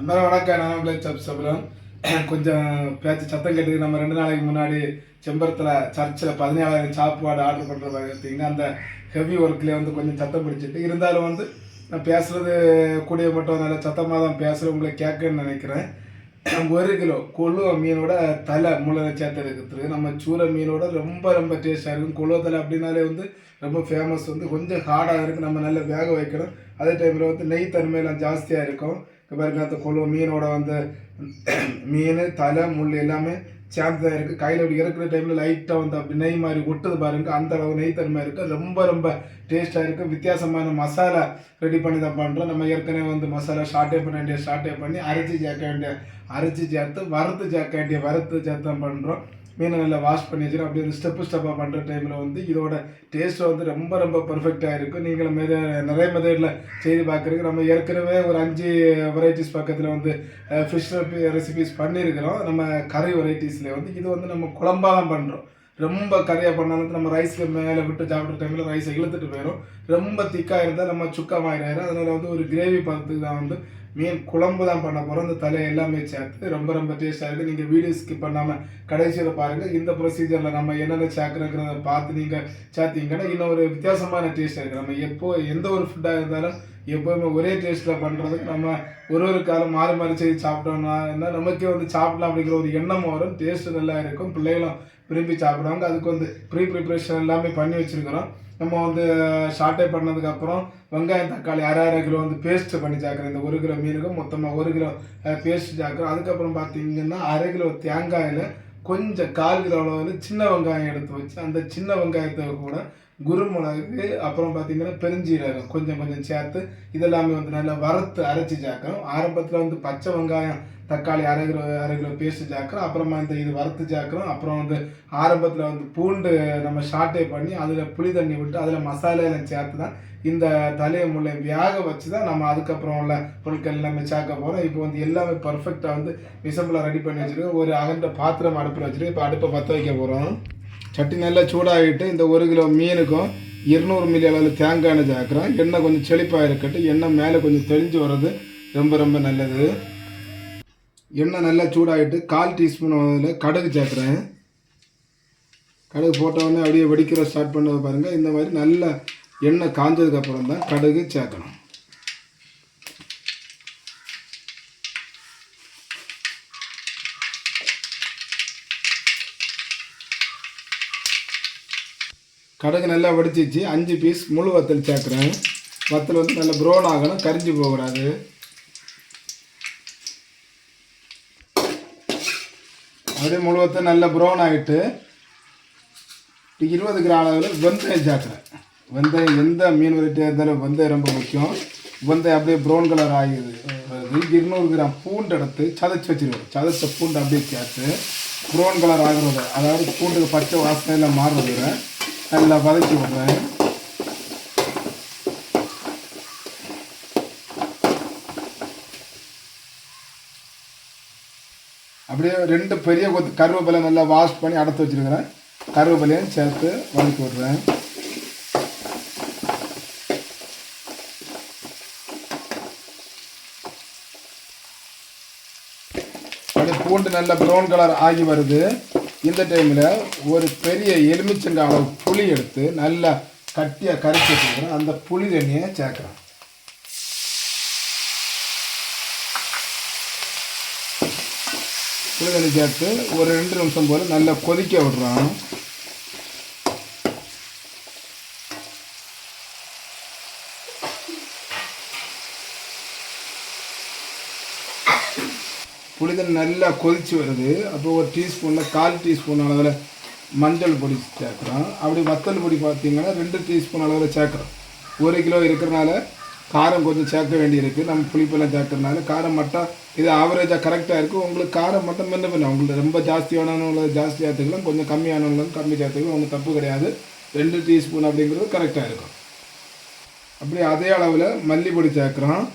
அன்பர வணக்கம் நான் உங்களை சப் சபுரம். கொஞ்சம் பேச்சு சத்தம் கேட்டு நம்ம ரெண்டு நாளைக்கு முன்னாடி செம்பரத்தில் சர்ச்சில் பதினேழாயிரம் சாப்பாடு ஆர்டர் பண்ணுற பார்த்தீங்கன்னா அந்த ஹெவி ஒர்க்லேயே வந்து கொஞ்சம் சத்தம் பிடிச்சிட்டு இருந்தாலும் வந்து நான் பேசுகிறது கூடிய மட்டும் நல்ல சத்தமாக தான் பேசுகிறேன் உங்களை கேட்கன்னு நினைக்கிறேன். ஒரு கிலோ கொழுவ மீனோட தலை முளை சேர்த்து இருக்கிறது நம்ம சூரை மீனோட ரொம்ப ரொம்ப டேஸ்ட்டாக இருக்கும். கொழுவ தலை அப்படின்னாலே வந்து ரொம்ப ஃபேமஸ் வந்து கொஞ்சம் ஹார்டாக இருக்குது நம்ம நல்லா வேக வைக்கணும். அதே டைமில் வந்து நெய் தன்மையெல்லாம் ஜாஸ்தியாக இருக்கும். பாருங்க அந்த கொழுவ மீனோட வந்து மீன் தலை முள் எல்லாமே சேர்ந்து தான் இருக்குது கையில் அப்படி இறக்குற டைமில் லைட்டாக வந்து அப்படி நெய் மாதிரி ஒட்டுது பாருங்க. அந்த அளவு நெய் தன்மை இருக்குது ரொம்ப ரொம்ப டேஸ்ட்டாக இருக்குது வித்தியாசமான மசாலா ரெடி பண்ணி தான் பண்ணுறோம் நம்ம ஏற்கனவே வந்து மசாலா ஷார்ட்டே பண்ண வேண்டிய ஷார்ட்டே பண்ணி அரைச்சி சேர்க்க வேண்டிய அரைச்சி சேர்த்து வறுத்து சேர்க்க வேண்டிய வறுத்து சேர்த்து தான் பண்ணுறோம் மீனை நல்லா வாஷ் பண்ணி வச்சுரும் அப்படியே ஸ்டெப்பு ஸ்டெப்பாக பண்ணுற டைமில் வந்து இதோட டேஸ்ட் வந்து ரொம்ப ரொம்ப பர்ஃபெக்டாக இருக்கும் நீங்களும் மெத நிறைய மெதடில் செய்து பார்க்குறதுக்கு நம்ம ஏற்கனவே ஒரு அஞ்சு வெரைட்டிஸ் பக்கத்தில் வந்து ஃபிஷ் ரெசிபிஸ் பண்ணியிருக்கிறோம். நம்ம கறி வெரைட்டிஸில் வந்து இது வந்து நம்ம குழம்பாக தான் பண்ணுறோம் ரொம்ப கறியாக பண்ணாலும் நம்ம ரைஸ்க்கு மேலே விட்டு சாப்பிட்ற டைமில் ரைஸை இழுத்துட்டு போயிடும் ரொம்ப திக்காக இருந்தால் நம்ம சுக்கா மாறிடும் அதனால் வந்து ஒரு கிரேவி பார்த்து தான் வந்து மீன் குழம்பு தான் பண்ண போகிறோம் அந்த தலை எல்லாமே சேர்த்து ரொம்ப ரொம்ப டேஸ்ட்டாக இருக்குது நீங்கள் வீடியோ ஸ்கிப் பண்ணாமல் கடைசியில் பாருங்கள் இந்த ப்ரொசீஜரில் நம்ம என்னென்ன சேர்க்குறோங்கிறத பார்த்து நீங்கள் சேர்த்தீங்கன்னா இன்னும் ஒரு வித்தியாசமான டேஸ்ட்டாக இருக்குது நம்ம எப்போ எந்த ஒரு ஃபுட்டாக இருந்தாலும் எப்போவுமே ஒரே டேஸ்ட்டில் பண்ணுறதுக்கு நம்ம ஒரு ஒரு காலம் மாறி மாறி செய்து சாப்பிட்டோம்னா என்ன நமக்கே வந்து சாப்பிடலாம் அப்படிங்கிற ஒரு எண்ணம் வரும். டேஸ்ட்டு நல்லா இருக்கும். பிள்ளைகளும் விரும்பி சாப்பிடுவாங்க. அதுக்கு வந்து ப்ரீ ப்ரிப்ரேஷன் எல்லாமே பண்ணி வச்சுருக்கிறோம். நம்ம வந்து ஷார்ட்டே பண்ணதுக்கப்புறம் வெங்காயம் தக்காளி அரை அரை கிலோ வந்து பேஸ்ட்டு பண்ணி சேர்க்குறோம் இந்த ஒரு கிலோ மீனுக்கு மொத்தமாக ஒரு கிலோ பேஸ்ட் சேர்க்குறோம் அதுக்கப்புறம் பார்த்தீங்கன்னா அரை கிலோ தேங்காயில் கொஞ்சம் கால் கிலோ அளவில் சின்ன வெங்காயம் எடுத்து வச்சு அந்த சின்ன வெங்காயத்தை கூட குருமிளகு அப்புறம் பார்த்தீங்கன்னா பெருஞ்சீரகம் கொஞ்சம் கொஞ்சம் சேர்த்து இதெல்லாமே வந்து நல்லா வறுத்து அரைச்சி சேர்க்குறோம் ஆரம்பத்தில் வந்து பச்சை வெங்காயம் தக்காளி அரை கிலோ அரை கிலோ பேஸ்ட்டு சாக்கிறோம் அப்புறமா இந்த இது வறுத்து சேர்க்குறோம் அப்புறம் வந்து ஆரம்பத்தில் வந்து பூண்டு நம்ம ஷார்ட்டே பண்ணி அதில் புளி தண்ணி விட்டு அதில் மசாலையெல்லாம் சேர்த்து தான் இந்த தலையை முல்லை வேக வச்சு தான் நம்ம அதுக்கப்புறம் உள்ள பொருட்கள் எல்லாமே சேர்க்க போகிறோம் இப்போ வந்து எல்லாமே பர்ஃபெக்டாக வந்து விசம்பிளாக ரெடி பண்ணி வச்சுருக்கோம். ஒரு அகண்ட பாத்திரம் அடுப்பில் வச்சுருக்கோம். இப்போ அடுப்பை பற்ற வைக்க போகிறோம் சட்டி நல்லா சூடாகிட்டு இந்த ஒரு கிலோ மீனுக்கும் இருநூறு மில்லி அளவில் தேங்காய் எண்ணெய் சேர்க்குறோம். எண்ணெய் கொஞ்சம் செழிப்பாக இருக்கட்டும். எண்ணெய் மேலே கொஞ்சம் தெளிஞ்சு வர்றது ரொம்ப ரொம்ப நல்லது. எண்ணெய் நல்லா சூடாகிட்டு கால் டீஸ்பூன் அதில் கடுகு சேர்க்குறேன். கடுகு போட்டவுடனே அப்படியே வெடிக்கிற ஸ்டார்ட் பண்ணதை பாருங்கள் இந்த மாதிரி நல்லா எண்ணெய் காஞ்சதுக்கப்புறம் தான் கடுகு சேர்க்கணும். கடுகு நல்லா வெடிச்சிச்சு. அஞ்சு பீஸ் முழு வத்தல் சேர்க்குறேன் வத்தல் வந்து நல்லா ப்ரௌன் ஆகணும். கரிஞ்சு போகக்கூடாது. அப்படியே முழு வத்தல் நல்லா ப்ரௌன் ஆகிட்டு இருபது கிராம் அளவில் வெந்தயம் சேர்க்குறேன். வெந்தயம் எந்த மீன் வெரைட்டியாக இருந்தாலும் வெந்தயம் ரொம்ப முக்கியம். வெந்தயம் அப்படியே ப்ரௌன் கலர் ஆகிடுது இருநூறு கிராம் பூண்டு எடுத்து சதைச்சி வச்சிருவேன். சதைச்ச பூண்டு அப்படியே சேர்த்து ப்ரௌன் கலர் ஆகிறது அதாவது பூண்டுக்கு பச்சை வாசனையில் மாறுறது நல்லா வதக்கி விட்றேன். அப்படியே ரெண்டு பெரிய கொத்து கருவேப்பிலை நல்லா வாஷ் பண்ணி அடைத்து வச்சுருக்கிறேன். கருவேப்பிலையும் சேர்த்து வதக்கி விட்றேன். அப்படியே பூண்டு நல்ல ப்ரௌன் கலர் ஆகி வருது. இந்த டைமில் ஒரு பெரிய எலுமிச்சங்க அளவு புளி எடுத்து நல்லா கட்டியாக கரைச்சி வச்சுக்கிறேன். அந்த புளி தண்ணியை சேர்க்குறேன். புளி தண்ணி சேர்த்து ஒரு ரெண்டு நிமிஷம் போல் நல்லா கொதிக்க விடுறோம் புளிதண்ணி நல்லா கொதிச்சு வருது. அப்போ ஒரு டீஸ்பூனில் கால் டீஸ்பூன் அளவில் மஞ்சள் பொடி சேர்க்குறோம். அப்படி வத்தல் பொடி பார்த்திங்கன்னா ரெண்டு டீஸ்பூன் அளவில் சேர்க்குறோம். ஒரு கிலோ இருக்கிறனால காரம் கொஞ்சம் சேர்க்க வேண்டியிருக்கு. நம்ம புளிப்பெல்லாம் சேர்க்கறனால காரம் மட்டும் இது ஆவரேஜாக கரெக்டாக இருக்கும். உங்களுக்கு காரம் மட்டும் முன்ன பின்ன உங்களுக்கு ரொம்ப ஜாஸ்தியானவங்கள ஜாஸ்தி சேர்த்துக்கலாம். கொஞ்சம் கம்மியானவங்களும் கம்மி சேர்த்துக்கலாம். ஒன்றும் தப்பு கிடையாது. ரெண்டு டீஸ்பூன் அப்படிங்கிறது கரெக்டாக இருக்கும். அப்படி அதே அளவில் மல்லிப்பொடி சேர்க்குறோம்.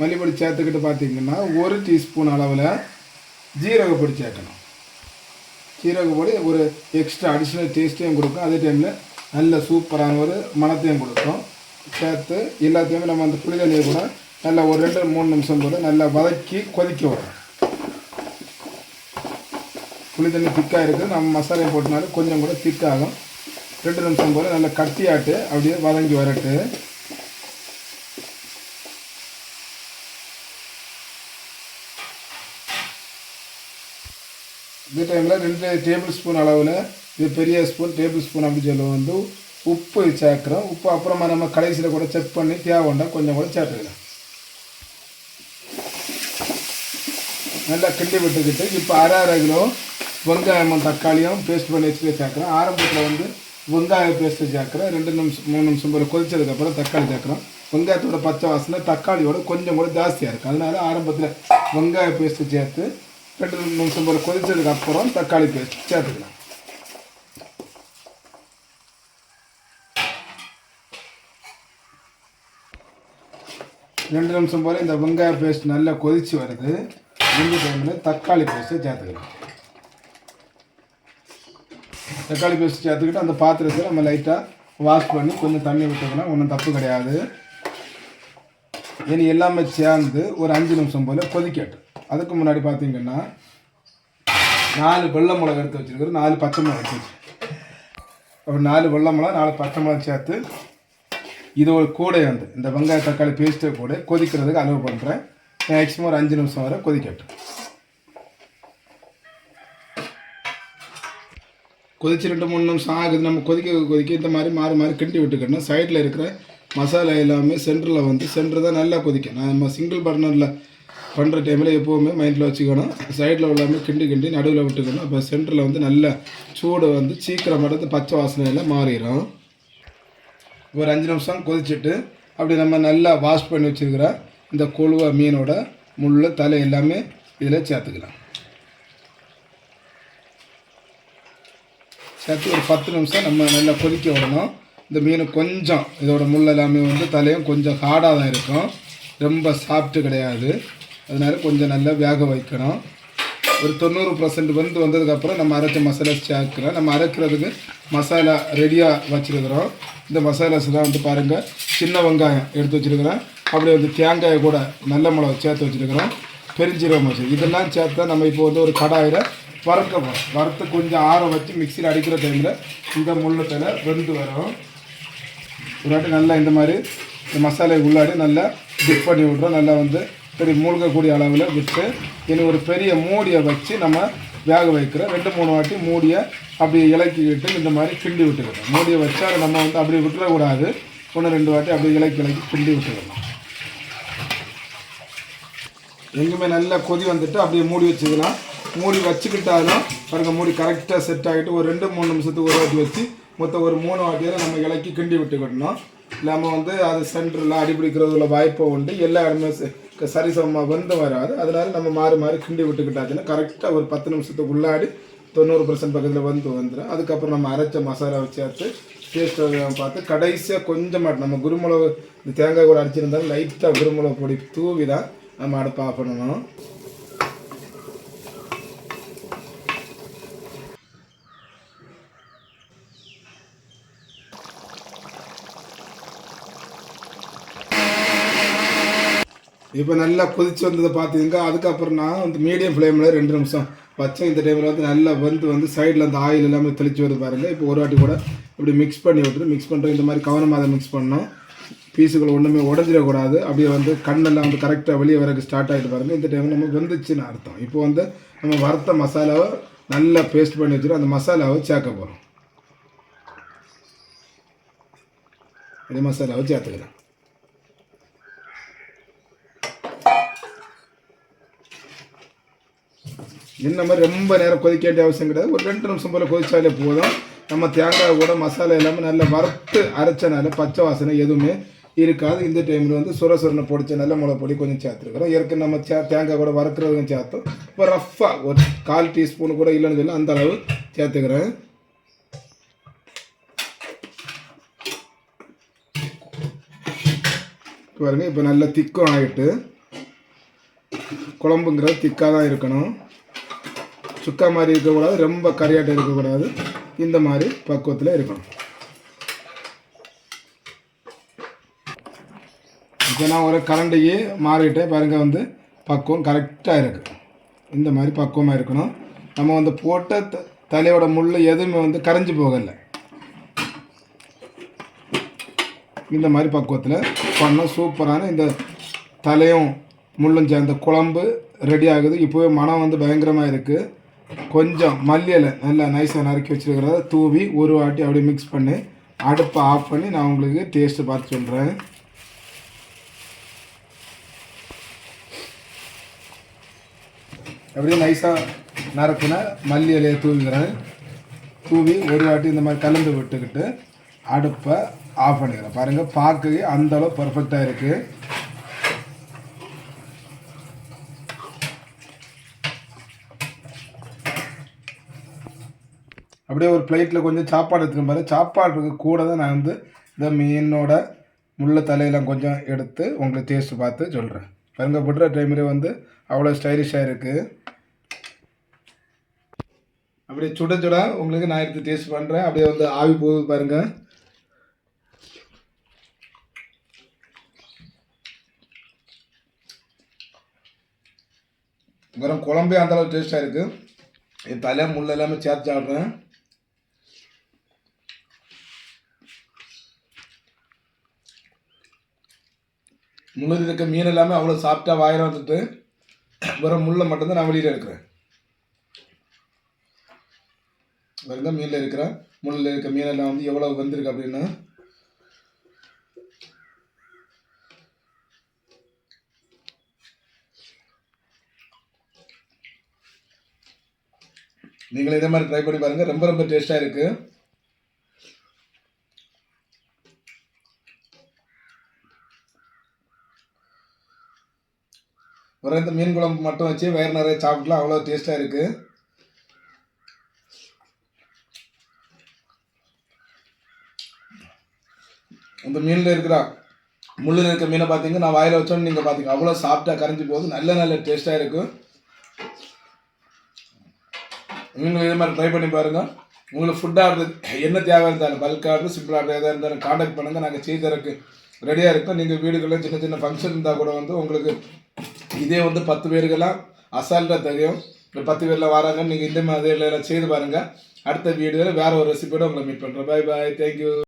மல்லிப்பொடி சேர்த்துக்கிட்டு பார்த்தீங்கன்னா ஒரு டீஸ்பூன் அளவில் ஜீரகப்பொடி சேர்க்கணும். ஜீரகப்பொடி ஒரு எக்ஸ்ட்ரா அடிஷ்னல் டேஸ்ட்டையும் கொடுக்கும். அதே டைமில் நல்ல சூப்பரான ஒரு மணத்தையும் கொடுக்கும். சேர்த்து எல்லாத்தையுமே நம்ம அந்த புளி தண்ணியை கூட நல்லா ஒரு ரெண்டு மூணு நிமிஷம் போது நல்லா வதக்கி கொதிக்க விடணும். புளி தண்ணி திக்காக இருக்குது. நம்ம மசாலையை போட்டனாலும் கொஞ்சம் கூட திக்காகும் ரெண்டு நிமிஷம் போல் நல்லா கட்டியாட்டு அப்படியே வதங்கி வரட்டு. இந்த டைமில் ரெண்டு டேபிள் ஸ்பூன் அளவில் இது பெரிய ஸ்பூன் டேபிள் ஸ்பூன் அப்படி சொல்லுவோம் வந்து உப்பு சேர்க்குறோம். உப்பு அப்புறமா நம்ம கடைசியில் கூட செக் பண்ணி தேவைண்டா கொஞ்சம் கூட சேர்த்துக்கலாம். நல்லா கிண்டி விட்டுக்கிட்டு இப்போ அரை அரை கிலோ வெங்காயமும் தக்காளியும் பேஸ்ட் பண்ணி வச்சுட்டு சேர்க்குறோம். ஆரம்பத்தில் வந்து வெங்காய பேஸ்ட்டு சேர்க்குறேன் ரெண்டு நிமிஷம் மூணு நிமிஷம் போல் கொதிச்சதுக்கப்புறம் தக்காளி சேர்க்குறோம். வெங்காயத்தோட பச்சை வாசனை தக்காளியோட கொஞ்சம் கூட ஜாஸ்தியாக இருக்குது அதனால ஆரம்பத்தில் வெங்காய பேஸ்ட்டு சேர்த்து ரெண்டு நிமிஷம் போல் கொதிச்சதுக்கப்புறம் தக்காளி பேஸ்ட் சேர்த்துக்கலாம். ரெண்டு நிமிஷம் போல் இந்த வெங்காய பேஸ்ட் நல்லா கொதிச்சு வருது. ரெண்டு டைமில் தக்காளி பேஸ்ட்டை சேர்த்துக்கலாம். தக்காளி பேஸ்ட் சேர்த்துக்கிட்டு அந்த பாத்திரத்தை நம்ம லைட்டாக வாஷ் பண்ணி கொஞ்சம் தண்ணி விட்டுக்கலாம் ஒன்றும் தப்பு கிடையாது. இனி எல்லாமே சேர்ந்து ஒரு அஞ்சு நிமிஷம் போல் கொதிக்கட்டும். அதுக்கு முன்னாடி பார்த்தீங்கன்னா நாலு வெள்ளை மிளகா எடுத்து வச்சுருக்குறது நாலு பச்சை மிளகா எடுத்து வச்சு அப்புறம் நாலு வெள்ளை மிளகா நாலு பச்சை மிளகா சேர்த்து இது ஒரு கூட வந்து. இந்த வெங்காய தக்காளி பேஸ்ட்டை கூட கொதிக்கிறதுக்கு அலோவ் பண்ணுறேன் மேக்ஸிமம் ஒரு அஞ்சு நிமிஷம் வரை கொதிக்கட்டும். கொதிச்சு ரெண்டு மூணு நிமிஷம் ஆகுது. நம்ம கொதிக்க கொதிக்க இந்த மாதிரி மாறி மாறி கிண்டி விட்டுக்கணும். சைடில் இருக்கிற மசாலா எல்லாமே சென்டரில் வந்து சென்டர் தான் நல்லா கொதிக்கும். நான் நம்ம சிங்கிள் பர்னரில் பண்ணுற டைமில் எப்போவுமே மைண்டில் வச்சுக்கணும். சைடில் உள்ளாமே கிண்டி கிண்டி நடுவில் விட்டுக்கணும். அப்போ சென்டரில் வந்து நல்ல சூடு வந்து சீக்கிரம் எடுத்து பச்சை வாசனையில் மாறிடும் ஒரு அஞ்சு நிமிஷம் கொதிச்சுட்டு அப்படி நம்ம நல்லா வாஷ் பண்ணி வச்சுருக்கிற இந்த கொழுவ மீனோட முள் தலை எல்லாமே இதில் சேர்த்துக்கலாம். சேர்த்து ஒரு பத்து நிமிஷம் நம்ம நல்லா கொதிக்க விடணும். இந்த மீன் கொஞ்சம் இதோட முள் எல்லாமே வந்து தலையும் கொஞ்சம் ஹார்டாக தான் இருக்கும். ரொம்ப சாஃப்ட்டு கிடையாது. அதனால கொஞ்சம் நல்லா வேக வைக்கணும். ஒரு தொண்ணூறு பர்சன்ட் வந்து வந்ததுக்கப்புறம் நம்ம அரைச்ச மசாலா சேர்க்குறோம் நம்ம அரைக்கிறதுக்கு மசாலா ரெடியாக வச்சுருக்கிறோம். இந்த மசாலாஸ் தான் வந்து பாருங்கள் சின்ன வெங்காயம் எடுத்து வச்சுருக்கிறேன். அப்படியே வந்து தேங்காயை கூட நல்ல மிளகு சேர்த்து வச்சுருக்கிறோம். பெருஞ்சீரகம் வச்சு இதெல்லாம் சேர்த்தா நம்ம இப்போ வந்து ஒரு கடாயில் வறுக்க போகிறோம் வறுத்து கொஞ்சம் ஆற வச்சு மிக்சியில் அடிக்கிற டைமில் இந்த முள்ளத்தில் வெந்து வரும். ஒரு வாட்டி நல்லா இந்த மாதிரி இந்த மசாலையை உள்ளாடி நல்லா டிப் பண்ணி விட்றோம். நல்லா வந்து சரி மூழ்கக்கூடிய அளவில் விட்டு இனி ஒரு பெரிய மூடியை வச்சு நம்ம வேக வைக்கிறோம் ரெண்டு மூணு வாட்டி மூடியை அப்படி இலக்கிக்கிட்டு இந்த மாதிரி கிண்டி விட்டுக்கணும். மூடியை வச்சா அதை நம்ம வந்து அப்படி விட்டுறக்கூடாது. ஒன்று ரெண்டு வாட்டி அப்படி இலக்கி இலக்கி கிண்டி விட்டுக்கணும். எங்குமே நல்லா கொதி வந்துட்டு அப்படியே மூடி வச்சுக்கலாம். மூடி வச்சுக்கிட்டாலும் பாருங்கள் மூடி கரெக்டாக செட் ஆகிட்டு ஒரு ரெண்டு மூணு நிமிஷத்துக்கு ஒரு வாட்டி வச்சு மொத்தம் ஒரு மூணு வாட்டியில் நம்ம இலக்கி கிண்டி விட்டுக்கிடணும் இல்லாமல் வந்து அது சென்டரில் அடிபிடிக்கிறதுல வாய்ப்பை உண்டு. எல்லா இடமே சரிசமமாக வந்து வராது. அதனால நம்ம மாறி மாறி கிண்டி விட்டுக்கிட்டாச்சுன்னா கரெக்டாக ஒரு பத்து நிமிஷத்துக்கு உள்ளாடி தொண்ணூறு பர்சன்ட் பக்கத்தில் வந்து வந்துடும் அதுக்கப்புறம் நம்ம அரைச்ச மசாலாவை சேர்த்து டேஸ்ட் பார்த்து கடைசியாக கொஞ்சமாக நம்ம குருமிளகு இந்த தேங்காய் கூட அடிச்சிருந்தாலும் லைட்டாக குருமிளகு பொடி தூவி தான் நம்ம அடுப்பு ஆஃப் பண்ணணும். இப்போ நல்லா கொதிச்சு வந்ததை பார்த்தீங்கன்னா அதுக்கப்புறம் நான் வந்து மீடியம் ஃப்ளேமில் ரெண்டு நிமிஷம். வச்சேன் இந்த டைமில் வந்து நல்லா வந்து வந்து சைடில் அந்த ஆயில் எல்லாமே தெளிச்சு வருது பாருங்கள் இப்போ ஒரு வாட்டி கூட இப்படி மிக்ஸ் பண்ணி விட்டுரு மிக்ஸ் பண்ணுற இந்த மாதிரி கவனமாக அதை மிக்ஸ் பண்ணோம் பீஸுகள் ஒன்றுமே உடஞ்சிடக்கூடாது. அப்படியே வந்து கண்ணெல்லாம் வந்து கரெக்டாக வெளியே வரக்கு ஸ்டார்ட் ஆகிட்டு பாருங்கள் இந்த டைமில் நம்ம வெந்துச்சுன்னு அர்த்தம். இப்போ வந்து நம்ம வறுத்த மசாலாவை நல்லா பேஸ்ட் பண்ணி வச்சுட்டு அந்த மசாலாவை சேர்க்க போகிறோம் இந்த மசாலாவை சேர்த்துக்கிறேன். இந்த மாதிரி ரொம்ப நேரம் கொதிக்க வேண்டிய அவசியம் கிடையாது. ஒரு ரெண்டு நிமிஷம் போல் கொதிச்சாலே போதும். நம்ம தேங்காய் கூட மசாலா எல்லாமே நல்லா வறுத்து அரைச்சனால பச்சை வாசனை எதுவுமே இருக்காது. இந்த டைமில் வந்து சுர சுரனை பொடிச்ச நல்ல மிளகா பொடி கொஞ்சம் சேர்த்துருக்குறோம். ஏற்கனவே நம்ம சே தேங்காய் கூட வறுக்கிறதும் சேர்த்தோம். இப்போ ரஃப்பாக ஒரு கால் டீஸ்பூன் கூட இல்லைன்னு சொல்லி அந்த அளவு சேர்த்துக்கிறேன். பாருங்க இப்போ நல்லா திக்கம் ஆகிட்டு குழம்புங்கிறது திக்காக தான் இருக்கணும். சுக்கா மாதிரி இருக்கக்கூடாது ரொம்ப கரையாட்டம் இருக்கக்கூடாது இந்த மாதிரி பக்குவத்தில் இருக்கணும். இப்போ நான் ஒரு கரண்டையே மாறிட்டேன் பாருங்கள் வந்து பக்குவம் கரெக்டாக இருக்குது இந்த மாதிரி பக்குவமாக இருக்கணும். நம்ம வந்து போட்ட த- தலையோட முள் எதுவுமே வந்து கரைஞ்சி போகலை. இந்த மாதிரி பக்குவத்தில் பண்ணோம். சூப்பரான இந்த தலையும் முள்ளும் சேர்ந்த குழம்பு ரெடி ஆகுது. இப்போவே மனம் வந்து பயங்கரமாக இருக்குது கொஞ்சம் மல்லி இலை நல்லா நைஸாக நறுக்கி வச்சுருக்கிறத தூவி ஒரு வாட்டி அப்படியே மிக்ஸ் பண்ணி அடுப்பை ஆஃப் பண்ணி நான் உங்களுக்கு டேஸ்ட்டு பார்த்து சொல்கிறேன் அப்படியே நைஸாக நறுக்குனா மல்லி இலையை தூவிக்கிறேன். தூவி ஒரு வாட்டி இந்த மாதிரி கலந்து விட்டுக்கிட்டு அடுப்பை ஆஃப் பண்ணிக்கிறேன். பாருங்கள் பார்க்கவே அந்தளவு பர்ஃபெக்டாக இருக்குது அப்படியே ஒரு பிளேட்டில் கொஞ்சம் சாப்பாடு எடுத்துகிட்டு பாரு சாப்பாடுக்கு கூட தான் நான் வந்து இந்த மீனோட முள்ள தலையெல்லாம் கொஞ்சம் எடுத்து உங்களுக்கு டேஸ்ட் பார்த்து சொல்கிறேன் பாருங்க விடுற டைமில் வந்து அவ்வளோ ஸ்டைலிஷாக இருக்குது அப்படியே சுட சுட உங்களுக்கு நான் எடுத்து டேஸ்ட் பண்ணுறேன் அப்படியே வந்து ஆவி போகுது பாருங்கள் வெறும் குழம்பே அந்தளவு டேஸ்ட்டாக இருக்குது என் தலை முள் எல்லாமே சேர்த்து சாப்பிட்றேன். முள்ளில் இருக்க மீன் எல்லாமே அவ்வளோ சாப்பிட்டா வாயில வந்துட்டு வெறும் முள்ளை மட்டும்தான் நான் வெளியில் இருக்கிறேன். பாருங்க மீனில் இருக்கிற முள்ளில் இருக்க மீனெல்லாம் வந்து எவ்வளோ வந்திருக்கு அப்படின்னா. நீங்களும் இதே மாதிரி ட்ரை பண்ணி பாருங்கள் ரொம்ப ரொம்ப டேஸ்ட்டாக இருக்குது ஒரு இந்த மீன் குழம்பு மட்டும் வச்சு வயிறு நிறைய சாப்பிட்டுலாம் அவ்வளோ டேஸ்ட்டாக இருக்குது அந்த மீனில் இருக்கிற முள்ளில் இருக்க மீனை பார்த்தீங்க நான் வாயில் வச்சோன்னு நீங்கள் பார்த்தீங்க அவ்வளோ சாப்பிட்டா கரைஞ்சி போகுது. நல்ல நல்ல டேஸ்ட்டாக இருக்கும் நீங்களும் இதே மாதிரி ட்ரை பண்ணி பாருங்கள் உங்களுக்கு ஃபுட் ஆர்டர் என்ன தேவை இருந்தாலும் பல்க் ஆர்டர் சிம்பிள் ஆர்டர் எதாக இருந்தாலும் காண்டாக்ட் பண்ணுங்கள் நாங்கள் செய்து தரக்கு ரெடியாக இருக்கோம். நீங்கள் வீடுகளில் சின்ன சின்ன ஃபங்க்ஷன் இருந்தால் கூட வந்து உங்களுக்கு இதே வந்து பத்து பேருக்கெல்லாம் அசால்ட்டாக தெரியும். இந்த பத்து பேரில் வராங்க நீங்கள் இந்த மாதிரி எல்லாம் செய்து பாருங்கள் அடுத்த வீடியோவில் வேறு ஒரு ரெசிபியோடு உங்களை மீட் பண்ணுறேன் பை பாய் தேங்க்யூ